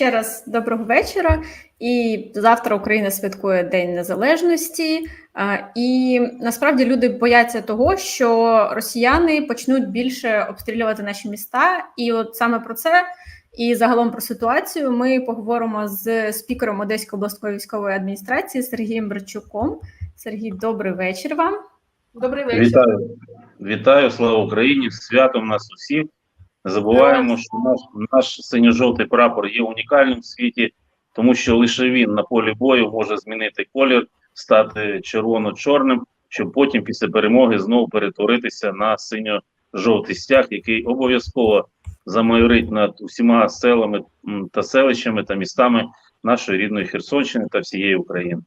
Ще раз доброго вечора. І завтра Україна святкує День Незалежності, і насправді люди бояться того, що росіяни почнуть більше обстрілювати наші міста. І от саме про це і загалом про ситуацію ми поговоримо з спікером Одеської обласної військової адміністрації Сергієм Брачуком. Сергій, добрий вечір вам. Добрий вечір. Вітаю, вітаю, слава Україні! Святом нас усіх. Не забуваємо, що наш, наш синьо-жовтий прапор є унікальним в світі, тому що лише він на полі бою може змінити колір, стати червоно-чорним, щоб потім після перемоги знову перетворитися на синьо-жовтий стяг, який обов'язково замайорить над усіма селами та селищами та містами нашої рідної Херсонщини та всієї України.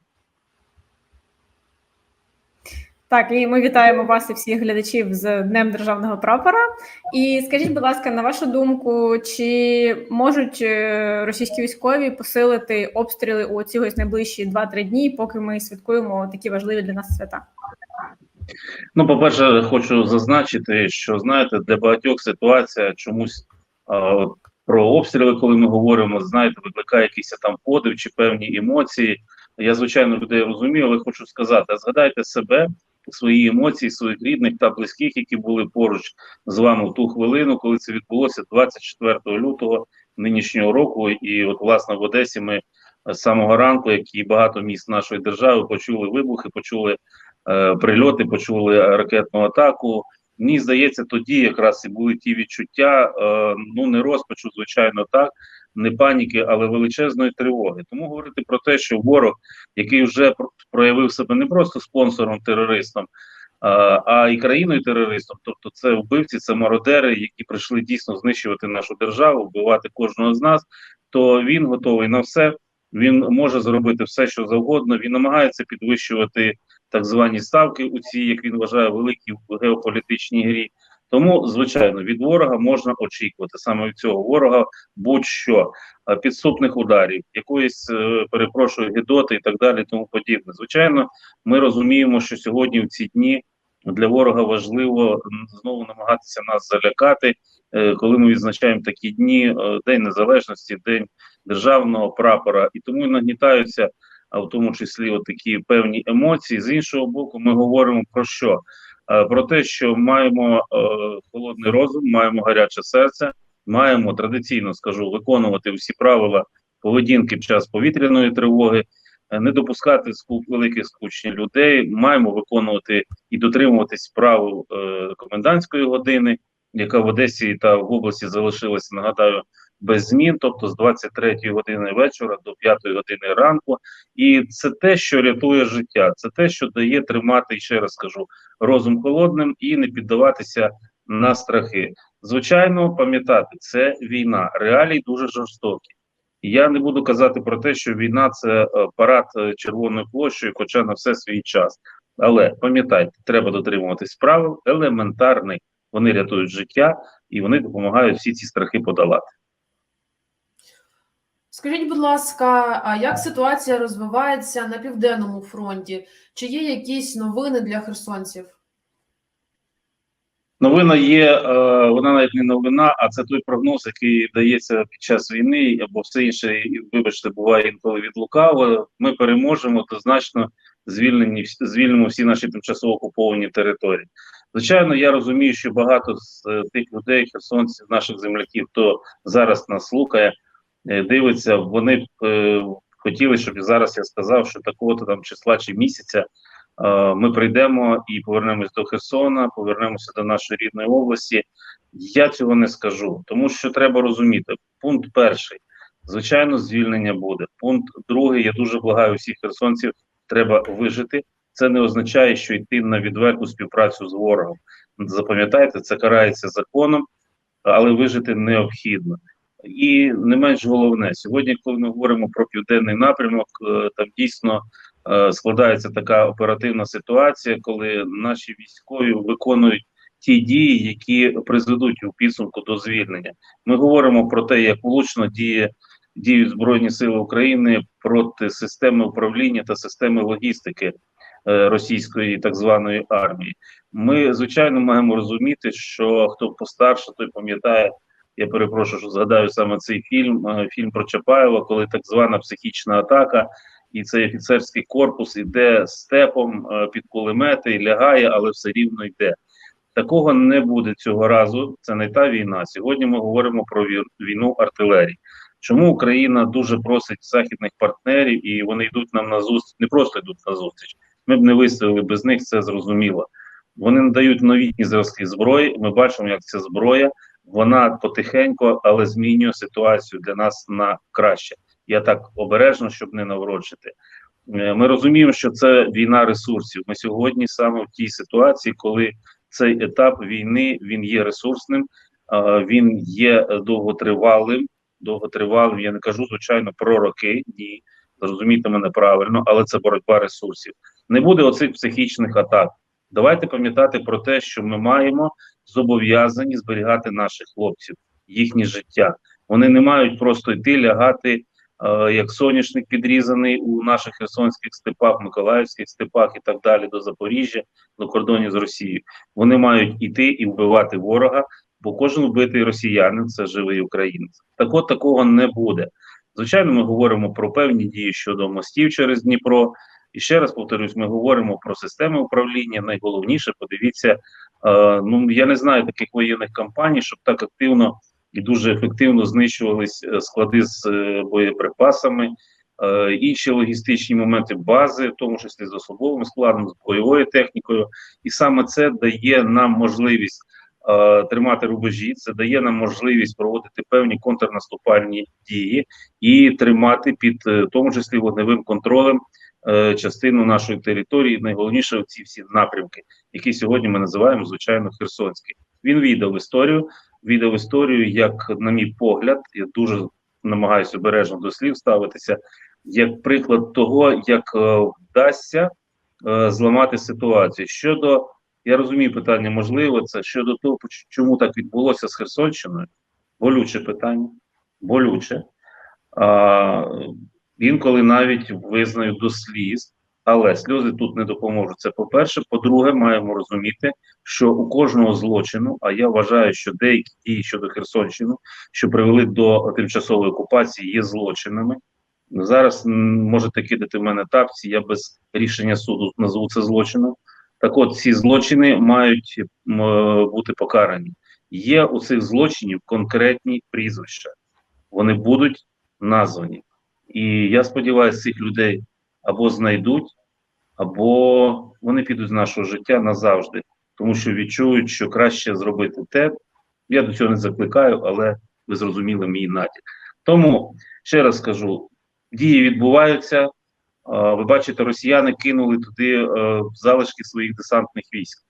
Так, і ми вітаємо вас і всіх глядачів з Днем Державного прапора. І скажіть, будь ласка, на вашу думку, чи можуть е, російські військові посилити обстріли у ці ось найближчі 2-3 дні, поки ми святкуємо такі важливі для нас свята? Ну, по-перше, хочу зазначити, що знаєте, для багатьох ситуація чомусь а, про обстріли, коли ми говоримо, знаєте, викликає якийсь там подив чи певні емоції. Я, звичайно, людей розумію, але хочу сказати: згадайте себе, свої емоції, своїх рідних та близьких, які були поруч з вами в ту хвилину, коли це відбулося 24 лютого нинішнього року. І, от, власне, в Одесі ми з самого ранку, як і багато міст нашої держави, почули вибухи, почули е, прильоти, почули ракетну атаку. Мені здається, тоді якраз і були ті відчуття, е, ну не розпачу, звичайно, так, не паніки, але величезної тривоги. Тому говорити про те, що ворог, який вже пр- проявив себе не просто спонсором терористом, а і країною терористом, тобто це вбивці, це мародери, які прийшли дійсно знищувати нашу державу, вбивати кожного з нас, то він готовий на все. Він може зробити все, що завгодно. Він намагається підвищувати так звані ставки у цій, як він вважає, великій геополітичній грі. Тому, звичайно, від ворога можна очікувати саме від цього ворога будь-що підступних ударів, якоїсь е, перепрошую гідоти і так далі, тому подібне. Звичайно, ми розуміємо, що сьогодні в ці дні для ворога важливо знову намагатися нас залякати, е, коли ми відзначаємо такі дні: е, День Незалежності, День державного прапора, і тому нагнітаються в тому числі от такі певні емоції. З іншого боку, ми говоримо про що? Е, Про те, що маємо е, холодний розум, маємо гаряче серце, маємо традиційно скажу виконувати всі правила поведінки під час повітряної тривоги, е, не допускати скуп великих скучні людей. Маємо виконувати і дотримуватись правил комендантської години, яка в Одесі та в області залишилася. Нагадаю, без змін, тобто з 23 години вечора до 5 години ранку. І це те, що рятує життя, це те, що дає тримати, ще раз скажу, розум холодним і не піддаватися на страхи. Звичайно, пам'ятати, це війна, реалії дуже жорстокі. Я не буду казати про те, що війна це е, парад е, червоною площею, хоча на все свій час. Але пам'ятайте, треба дотримуватись правил елементарних. Вони рятують життя і вони допомагають всі ці страхи подолати. Скажіть, будь ласка, а як ситуація розвивається на південному фронті? Чи є якісь новини для херсонців? Новина є, е, вона навіть не новина, а це той прогноз, який дається під час війни, або все інше, вибачте, буває інколи від лукаво. Ми переможемо, однозначно звільнені звільнимо всі наші тимчасово окуповані території. Звичайно, я розумію, що багато з е, тих людей, херсонців, наших земляків, хто зараз нас слухає, дивиться, вони е, хотіли, щоб зараз я сказав, що такого-то там числа чи місяця. Е, Ми прийдемо і повернемось до Херсона, повернемося до нашої рідної області. Я цього не скажу, тому що треба розуміти. Пункт перший, звичайно, звільнення буде. Пункт другий. Я дуже благаю всіх херсонців. Треба вижити. Це не означає, що йти на відверту співпрацю з ворогом. Запам'ятайте, це карається законом, але вижити необхідно. І не менш головне, сьогодні, коли ми говоримо про південний напрямок, е, там дійсно е, складається така оперативна ситуація, коли наші військові виконують ті дії, які призведуть у підсумку до звільнення. Ми говоримо про те, як влучно діє діють Збройні Сили України проти системи управління та системи логістики е, російської так званої армії. Ми звичайно маємо розуміти, що хто постарше, той пам'ятає Я перепрошую, що згадаю саме цей фільм. е, Фільм про Чапаєва, коли так звана психічна атака, і цей офіцерський корпус іде степом е, під кулемети, лягає, але все рівно йде. Такого не буде цього разу. Це не та війна. Сьогодні ми говоримо про війну артилерії. Чому Україна дуже просить західних партнерів, і вони йдуть нам на зустріч, не просто йдуть на зустріч. Ми б не вистояли без них, це зрозуміло. Вони надають новітні зразки зброї. Ми бачимо, як ця зброя вона потихеньку, але змінює ситуацію для нас на краще. Я так обережно, щоб не наврочити. Е, Ми розуміємо, що це війна ресурсів. Ми сьогодні саме в тій ситуації, коли цей етап війни він є ресурсним, він є довготривалим. Довготривалим. Я не кажу звичайно про роки. Ні, зрозумійте мене правильно, але це боротьба ресурсів. Не буде оцих психічних атак. Давайте пам'ятати про те, що ми маємо зобов'язані зберігати наших хлопців, їхнє життя. Вони не мають просто йти лягати е, як соняшник підрізаний у наших херсонських степах, миколаївських степах і так далі до Запоріжжя, до кордонів з Росією. Вони мають іти і вбивати ворога, бо кожен вбитий росіянин це живий українець. Так от такого не буде. Звичайно, ми говоримо про певні дії щодо мостів через Дніпро. І ще раз повторюсь, ми говоримо про системи управління. Найголовніше, подивіться, е, ну я не знаю таких воєнних кампаній, щоб так активно і дуже ефективно знищувались е, склади з е, боєприпасами, інші логістичні моменти бази, в тому числі з особовим складом, з бойовою технікою, і саме це дає нам можливість тримати рубежі, це дає нам можливість проводити певні контрнаступальні дії і тримати під тому числі вогневим контролем е, частину нашої території. Найголовніше ці всі напрямки, які сьогодні ми називаємо звичайно Херсонський. Він війде в історію. Війде в історію, як, на мій погляд, я дуже намагаюся обережно до слів ставитися, як приклад того, як е, вдасться е, зламати ситуацію. Щодо я розумію питання, можливо, це щодо того, чому так відбулося з Херсонщиною. Болюче питання, болюче. А, інколи навіть визнаю до сліз, але сльози тут не допоможуть. Це по-перше. По-друге, маємо розуміти, що у кожного злочину, а я вважаю, що деякі дії щодо Херсонщини, що привели до тимчасової окупації, є злочинами. Зараз можете кидати в мене тапці, я без рішення суду назву це злочином. Так от, ці злочини мають бути покарані. Є у цих злочинів конкретні прізвища. Вони будуть названі. І я сподіваюся, цих людей або знайдуть, або вони підуть з нашого життя назавжди, тому що відчують, що краще зробити те. Я до цього не закликаю, але ви зрозуміли мій натяк. Тому ще раз скажу: дії відбуваються. Ви бачите, росіяни кинули туди е, залишки своїх десантних військ.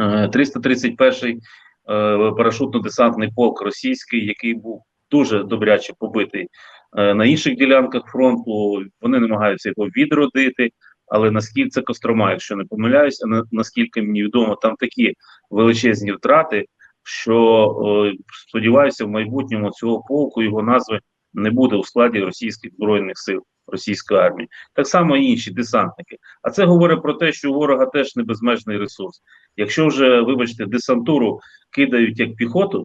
Е, 331-й е, парашутно-десантний полк російський, який був дуже добряче побитий е, на інших ділянках фронту. Вони намагаються його відродити. Але наскільки це Кострома, якщо не помиляюсь, а на, наскільки мені відомо, там такі величезні втрати, що е, сподіваюся, в майбутньому цього полку його назви не буде у складі російських збройних сил російської армії. Так само і інші десантники. А це говорить про те, що у ворога теж не безмежний ресурс. Якщо вже, вибачте, десантуру кидають як піхоту,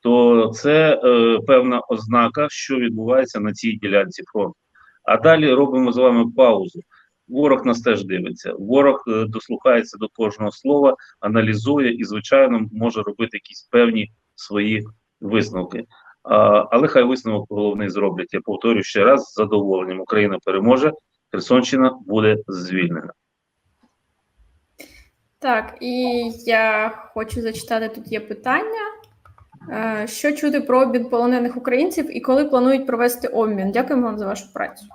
то це е, певна ознака, що відбувається на цій ділянці фронту. А далі робимо з вами паузу. Ворог нас теж дивиться. Ворог е, дослухається до кожного слова, аналізує і, звичайно, може робити якісь певні свої висновки. А, але хай висновок головний зроблять. Я повторюю ще раз з задоволенням. Україна переможе, Херсонщина буде звільнена. Так, і я хочу зачитати тут є питання. Е, Що чути про обмін полонених українців і коли планують провести обмін? Дякуємо вам за вашу працю.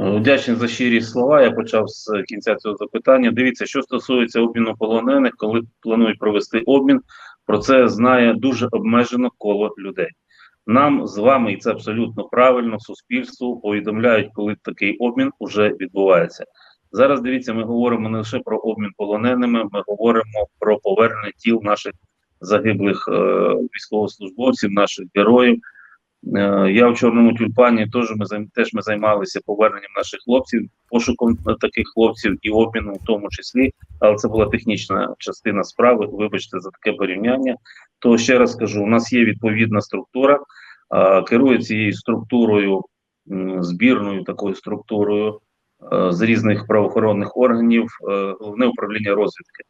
Е, Вдячний за щирі слова. Я почав з кінця цього запитання. Дивіться, що стосується обміну полонених, коли планують провести обмін, про це знає дуже обмежено коло людей. Нам з вами, і це абсолютно правильно, суспільству повідомляють, коли такий обмін вже відбувається. Зараз дивіться, ми говоримо не лише про обмін полоненими, ми говоримо про повернення тіл наших загиблих е, військовослужбовців, наших героїв. Е, Я в чорному тюльпані теж ми теж ми займалися поверненням наших хлопців, пошуком е, таких хлопців і обміном в тому числі, але це була технічна частина справи. Вибачте за таке порівняння. То ще раз кажу: у нас є відповідна структура, керує цією структурою, збірною такою структурою з різних правоохоронних органів, головне управління розвідки.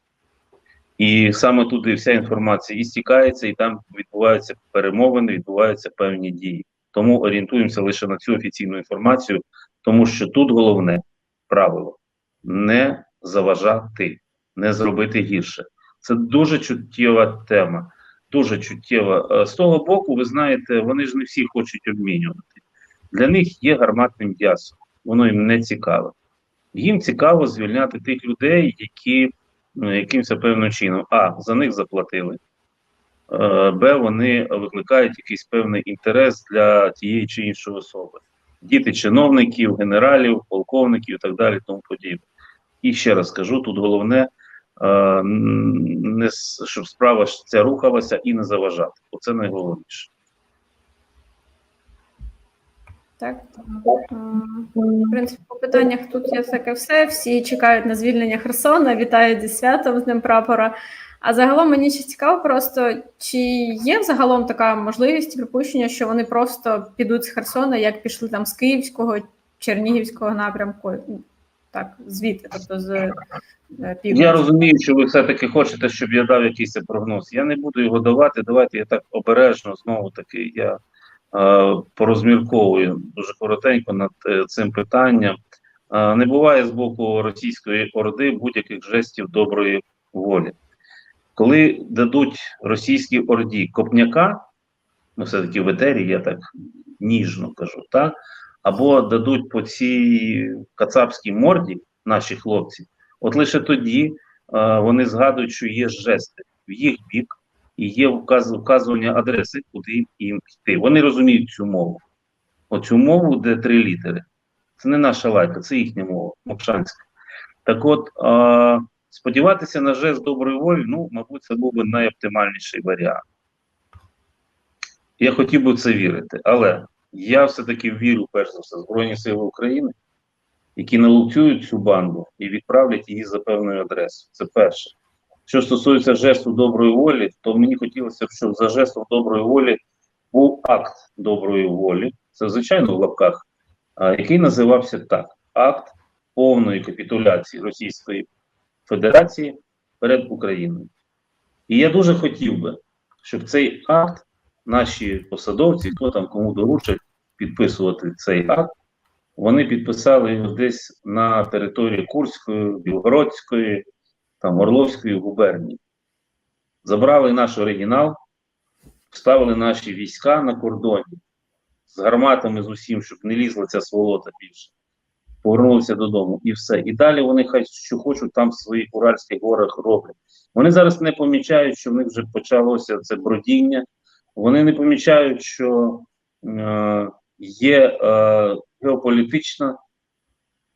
І саме туди вся інформація і стікається, і там відбуваються перемовини, відбуваються певні дії. Тому орієнтуємося лише на цю офіційну інформацію, тому що тут головне правило не заважати, не зробити гірше. Це дуже чуттєва тема. Дуже чуттєва. Е, З того боку, ви знаєте, вони ж не всі хочуть обмінювати. Для них є гарматним м'ясо, воно їм не цікаве. Їм цікаво звільняти тих людей, які якимось певним чином а за них заплатили. е, Б, вони викликають якийсь певний інтерес для тієї чи іншої особи. Діти чиновників, генералів, полковників і так далі, тому подібне. І ще раз кажу: тут головне, е, не, щоб справа ця рухалася і не заважати. Оце найголовніше. Так. М, В принципі, по питаннях тут є таке все. Всі чекають на звільнення Херсона, вітають зі святом з Днем прапора. А загалом мені ще цікаво просто, чи є взагалом така можливість припущення, що вони просто підуть з Херсона, як пішли там з Київського, Чернігівського напрямку, так, звідти, тобто з е, півночі. Я розумію, що ви все-таки хочете, щоб я дав якийсь прогноз. Я не буду його давати. Давайте я так обережно знову таки я е, порозмірковую дуже коротенько над е, цим питанням. Е, не буває з боку російської орди будь-яких жестів доброї волі. Коли дадуть російській орді копняка, ну все-таки в етері, я так ніжно кажу, так, або дадуть по цій кацапській морді наші хлопці. От лише тоді е, вони згадують, що є жести в їх бік і є вказ, вказування адреси, куди їм йти. Вони розуміють цю мову. Оцю мову, де три літери. Це не наша лайка, це їхня мова, мовчанська. Так от, е, сподіватися на жест доброї волі, ну, мабуть, це був би найоптимальніший варіант. Я хотів би в це вірити, але я все-таки вірю, перш за все, Збройні Сили України які налуцюють цю банду і відправлять її за певною адресою. Це перше. Що стосується жесту доброї волі, то мені хотілося б, щоб за жестом доброї волі був акт доброї волі, це звичайно в лапках, який називався так: акт повної капітуляції Російської Федерації перед Україною. І я дуже хотів би, щоб цей акт наші посадовці, хто там кому доручить підписувати цей акт, вони підписали його десь на території Курської, Білгородської, там Орловської губернії. Забрали наш оригінал, вставили наші війська на кордоні з гарматами з усім, щоб не лізла ця сволота більше. Повернулися додому і все. І далі вони хай що хочуть там в своїх Уральських горах роблять. Вони зараз не помічають, що в них вже почалося це бродіння. Вони не помічають, що е, є е, геополітична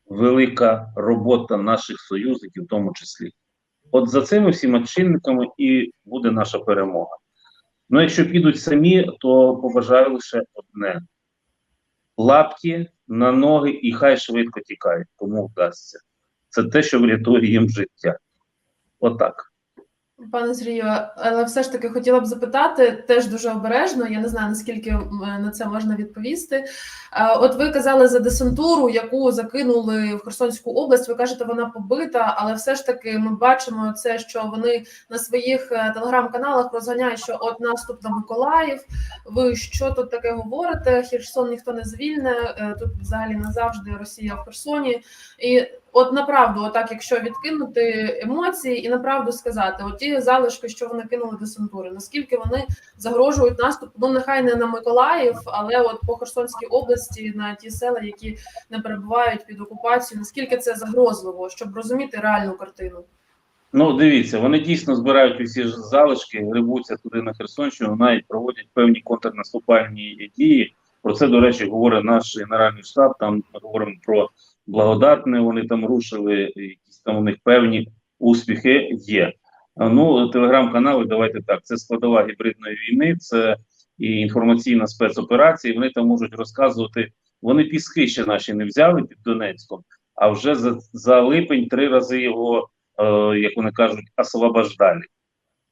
велика робота наших союзників, в тому числі. От за цими всіма чинниками і буде наша перемога. Ну, якщо підуть самі, то побажаю лише одне: лапті на ноги і хай швидко тікають, кому вдасться. Це те, що врятує їм життя. Отак. Пане Сергію, але все ж таки хотіла б запитати теж дуже обережно. Я не знаю наскільки на це можна відповісти. Е, От ви казали за десантуру, яку закинули в Херсонську область. Ви кажете, вона побита, але все ж таки ми бачимо це, що вони на своїх е, телеграм-каналах розганяють, що от наступ на Миколаїв. Ви що тут таке говорите? Херсон ніхто не звільне. е, Тут взагалі назавжди Росія в Херсоні. І от направду, отак, якщо відкинути емоції і направду сказати, от ті залишки, що вони кинули десантури, наскільки вони загрожують наступу, ну нехай не на Миколаїв, але от по Херсонській області на ті села, які не перебувають під окупацією, наскільки це загрозливо, щоб розуміти реальну картину? Ну, дивіться, вони дійсно збирають усі залишки, грибуться туди на Херсонщину, навіть проводять певні контрнаступальні дії. Про це, до речі, говорить наш генеральний штаб. Там ми говоримо про благодатне. Вони там рушили, якісь там у них певні успіхи є. Ну, телеграм-канали, давайте так. Це складова гібридної війни, це і інформаційна спецоперація. і Вони там можуть розказувати. Вони піски ще наші не взяли під Донецьком, а вже за, за липень три рази його, е, як вони кажуть, освобождали.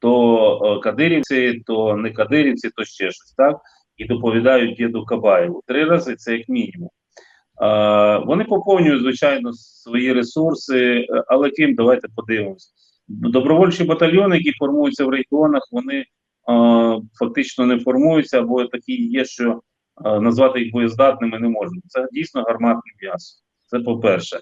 То е, кадирівці, то не кадирівці, то ще щось, так? І доповідають діду Кабаєву. Три рази це як мінімум. Е, вони поповнюють, звичайно, свої ресурси, е, але ким давайте подивимося. Добровольчі батальйони, які формуються в регіонах, вони е, фактично не формуються, або такі є, що назвати їх боєздатними не можна. Це дійсно гарматне м'ясо. Це по-перше.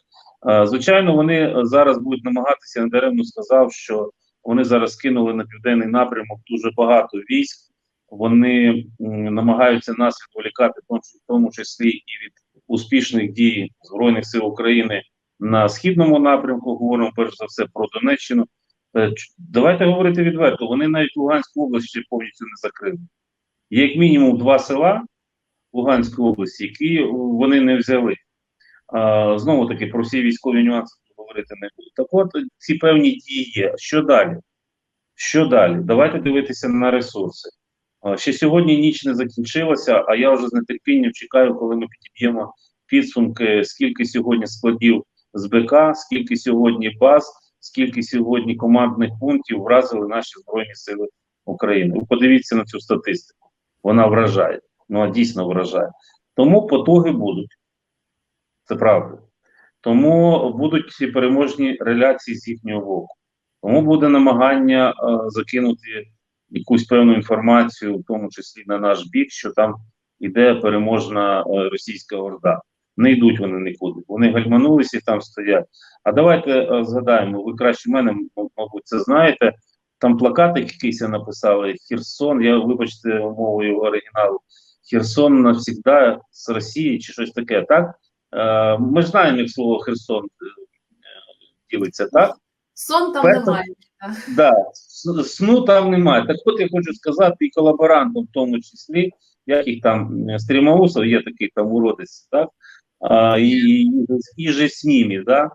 Звичайно, вони зараз будуть намагатися, я недаремно сказав, що вони зараз кинули на південний напрямок дуже багато військ. Вони намагаються нас відволікати, в тому числі і від успішних дій Збройних сил України на східному напрямку. Говоримо перш за все про Донеччину. Е, Давайте говорити відверто. Вони навіть Луганську область ще повністю не закрили. Є як мінімум два села в Луганській області, які е, вони не взяли. Знову таки про всі військові нюанси говорити не буду. Так от ці певні дії є. Що далі? Що далі? Давайте дивитися на ресурси. Ще сьогодні ніч не закінчилася, а я вже з нетерпінням чекаю, коли ми підіб'ємо підсумки, скільки сьогодні складів з БК, скільки сьогодні баз, скільки сьогодні командних пунктів вразили наші Збройні Сили України. Ви подивіться на цю статистику. Вона вражає. Ну а дійсно вражає. Тому потуги будуть. Це правда. Тому будуть переможні реляції з їхнього боку. Тому буде намагання е, закинути якусь певну інформацію, в тому числі на наш бік, що там іде переможна е, російська орда. Не йдуть вони нікуди. Вони гальманулися і там стоять. А давайте е, згадаємо, ви краще мене, мабуть, це знаєте. Там плакатик якийсь написали Херсон. Я вибачте мовою оригіналу. Херсон навсігда з Росії чи щось таке, так? Е, ми ж знаємо, як слово Херсон ділиться, так? Сон там Перше- немає. Да, сну там немає. Так от я хочу сказати і колаборантам в тому числі, як їх там Стрімаусов, є такий там уродець, так? А, і, і, і же з ними, да?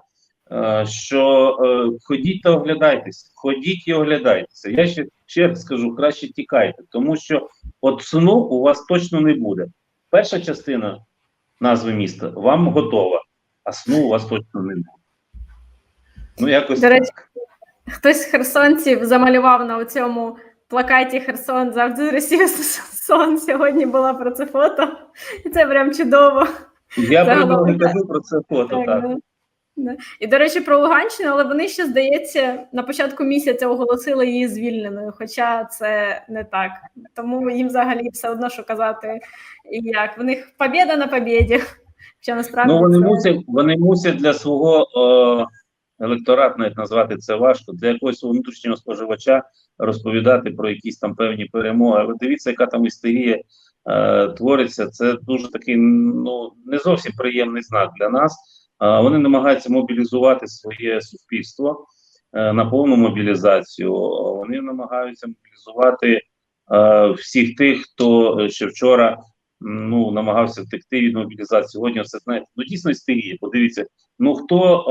А, що е, ходіть та оглядайтеся, ходіть і оглядайтеся. Я ще, ще скажу, краще тікайте, тому що от сну у вас точно не буде. Перша частина назви міста вам готова, а сну у вас точно не буде. Ну, якось До речі, так. Хтось з херсонців замалював на цьому плакаті Херсон завжди Росія сон. Сьогодні була про це фото, і це прям чудово. Я не кажу про це фото, Так, так. да. І, до речі, про Луганщину, але вони ще, здається, на початку місяця оголосили її звільненою, хоча це не так. Тому їм взагалі все одно, що казати, і як. В них побєда на. Що насправді Ну вони це- мусять, вони мусять для свого е, електорат, навіть назвати це важко, для якогось внутрішнього споживача розповідати про якісь там певні перемоги. Але дивіться, яка там істерія е, твориться. Це дуже такий ну не зовсім приємний знак для нас. Е, вони намагаються мобілізувати своє суспільство е, на повну мобілізацію. Вони намагаються мобілізувати е, всіх тих, хто ще вчора ну, намагався втекти від мобілізації. Сьогодні це знаєте, ну дійсно істерія. Подивіться, ну хто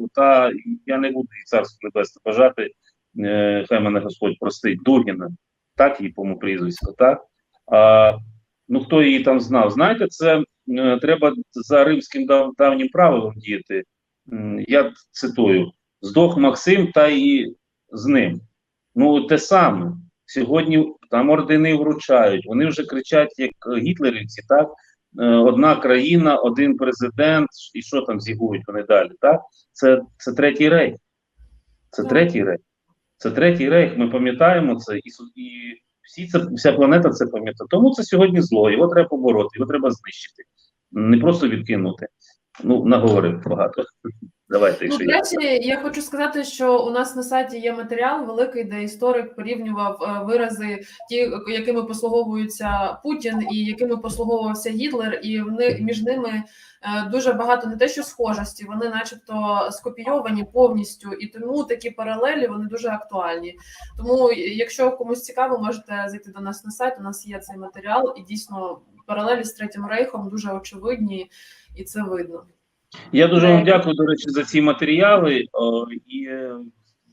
е, та я не буду їй царство небесне бажати, е, хай мене Господь простить, Дугіна, так її по прізвиську, так? А, ну хто її там знав? Знаєте, це е, треба за римським дав, давнім правилом діяти. Я цитую: здох Максим, та і з ним. Ну, те саме. Сьогодні там ордени вручають. Вони вже кричать, як е, гітлерівці, так? Е, Одна країна, один президент, і що там зігують вони далі? Так? Це, це третій рейх. Це третій рейх. Це третій рейх. Ми пам'ятаємо це, і, і всі це, вся планета це пам'ятає. Тому це сьогодні зло, його треба побороти, його треба знищити. Не просто відкинути. Ну, наговорив багато. Давайте Ну, до я. я хочу сказати, що у нас на сайті є матеріал великий, де історик порівнював е, вирази, ті, якими послуговується Путін і якими послуговувався Гітлер, і вони між ними е, дуже багато не те, що схожості, вони, начебто, скопійовані повністю, і тому такі паралелі вони дуже актуальні. Тому, якщо комусь цікаво, можете зайти до нас на сайт. У нас є цей матеріал, і дійсно паралелі з третім рейхом дуже очевидні, і це видно. Я дуже вам дякую, до речі, за ці матеріали. О, і е,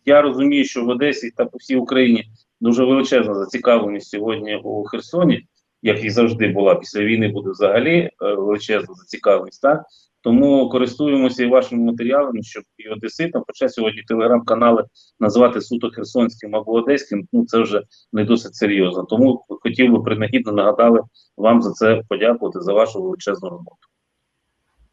я розумію, що в Одесі та по всій Україні дуже величезна зацікавленість сьогодні у Херсоні, як і завжди була після війни, буде взагалі е, величезна зацікавленість. Так тому користуємося і вашими матеріалами, щоб і одеситам, хоча сьогодні телеграм-канали назвати суто херсонським або одеським, ну це вже не досить серйозно. Тому хотів би принагідно нагадали вам за це подякувати за вашу величезну роботу.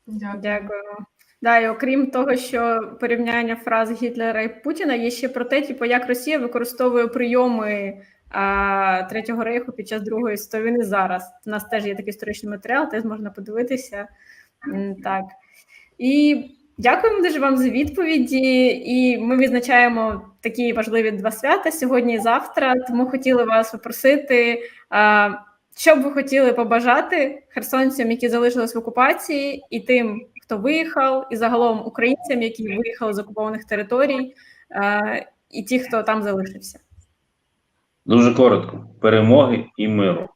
Дякую. Дякуємо. Да, і окрім того, що порівняння фраз Гітлера і Путіна є ще про те, типу, як Росія використовує прийоми а, Третього рейху під час Другої війни зараз. У нас теж є такий історичний матеріал, теж можна подивитися. Так. І дякуємо дуже вам за відповіді. І ми відзначаємо такі важливі два свята сьогодні і завтра. Тому хотіли вас попросити. А, що б ви хотіли побажати херсонцям, які залишились в окупації, і тим, хто виїхав, і загалом українцям, які виїхали з окупованих територій, е, і ті, хто там залишився? Дуже коротко: перемоги і миру.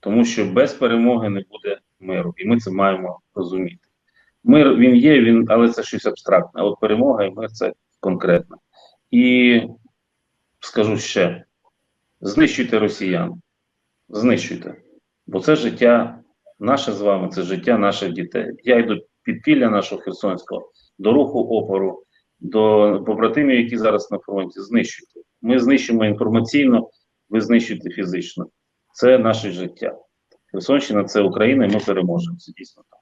Тому що без перемоги не буде миру, і ми це маємо розуміти. Мир він є, він, але це щось абстрактне. От перемога і мир це конкретно. І скажу ще: знищуйте росіян, знищуйте. Бо це життя наше з вами, це життя наших дітей. Я йду підпілля нашого Херсонського, до руху опору, до побратимів, які зараз на фронті. Знищуйте. Ми знищимо інформаційно, ви знищуєте фізично. Це наше життя. Херсонщина це Україна, і ми переможемо. Це дійсно так.